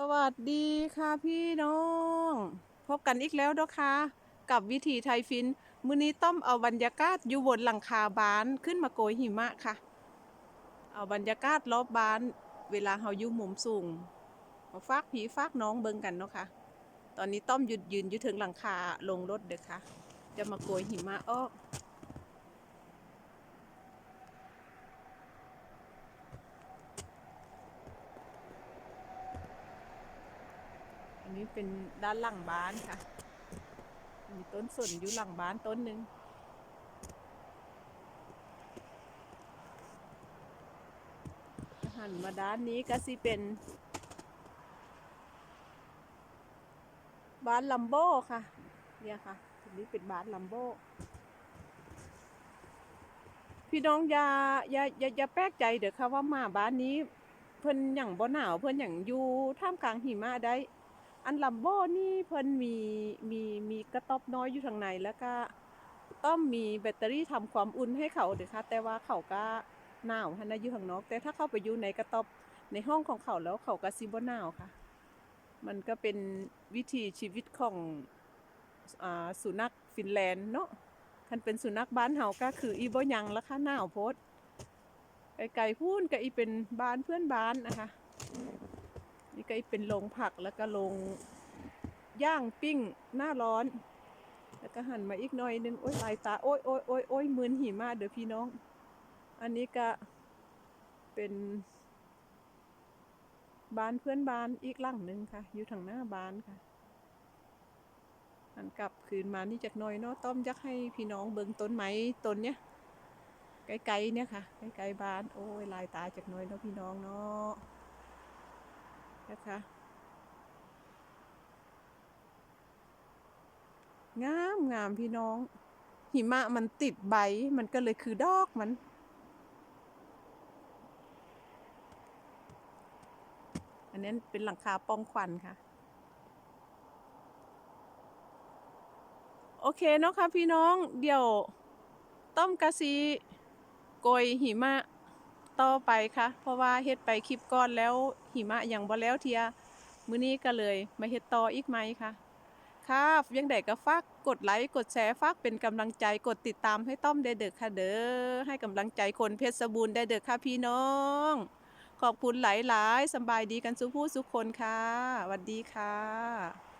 สวัสดีค่ะพี่น้อง พบกันอีกแล้วนะคะ กับวิถีไทยฟิน มื้อนี้ต้อมเอาบรรยากาศอยู่บนหลังคาบ้านขึ้นมาโกยหิมะค่ะ เอาบรรยากาศรอบบ้าน เวลาเฮาอยู่มุมสูงมาฝากผีฝากน้องเบิ่งกันเนาะค่ะ ตอนนี้ต้อมหยุดยืนอยู่ถึงหลังคาลงรถเด้อค่ะ จะมาโกยหิมะออก นี้เป็นด้านหลังบ้านค่ะ มีต้นสนอยู่หลังบ้านต้นหนึ่งหันมาด้านนี้ก็สิเป็น บ้านลัมโบค่ะ เนี่ยค่ะอันนี้เป็นบ้านลัมโบพี่น้องอย่าอย่าอย่าอย่าแปลกใจเด้อค่ะว่ามาบ้านนี้ เพิ่นอย่างบ่หนาวเพิ่นอย่างอยู่ท่ามกลางหิมะได้ อันลัมโบนี่เพิ่นมีมีมีกระต๊อบน้อยอยู่ทางในแล้วก็ต้องมีแบตเตอรี่ทำความอุ่นให้เขาเด้อค่ะแต่ว่าเขาก็หนาวหันนะอยู่ข้างนอก แต่ถ้าเข้าไปอยู่ในกระต๊อบในห้องของเขาแล้วเขาก็สิบ่หนาวค่ะ มันก็เป็นวิถีชีวิตของอ่าสุนัขฟินแลนด์เนาะคันเป็นสุนัขบ้านเฮาก็คืออีบ่ยังละค่ะหนาวโพดไกลๆพูนก็อีเป็นบ้านเพื่อนบ้านนะคะ นี่ก็เป็นโรงผักแล้วก็โรงย่างปิ้งหน้าร้อน แล้วก็หันมาอีกหน่อยนึงโอ้ยลายตาโอ้ยโอ้ยโอ้ยโอ้ยมืนหิมะเด้อพี่น้อง อันนี้ก็เป็นบ้านเพื่อนบ้านอีกหลังหนึ่งค่ะ อยู่ทางหน้าบ้านค่ะหันกลับคืนมานี่จากหน้อยเนาะต้อมยักให้พี่น้องเบิ่งต้นไม้ต้นเนี้ยไกลๆเนี่ยค่ะไกลๆบ้านโอ้ยลายตาจากหน้อยเนาะพี่น้องเนาะ นะคะ งามงามพี่น้อง หิมะมันติดใบ มันก็เลยคือดอกมัน อันนั้เป็นหลังคาป้องควันค่ะ โอเคเนาะค่ะพี่น้อง เดี๋ยว ต้มกะซีโกยหิมะ ต่อไปค่ะ เพราะว่าเฮ็ดไปคลิปก่อนแล้วหิมะยังบ่แล้วเทียมื้อนี้ก็เลยมาเฮ็ดต่ออีกไหมค่ะค่ะยังไดก็ฝากกดไลค์กดแชร์ฝากเป็นกำลังใจกดติดตามให้ต้อมได้เด้อค่ะเด้อให้กำลังใจคนเพชรบูรณ์ได้เด้อค่ะพี่น้อง ขอบคุณหลายๆสบายดีกันสุผู้สุกคนค่ะสวัสดีค่ะ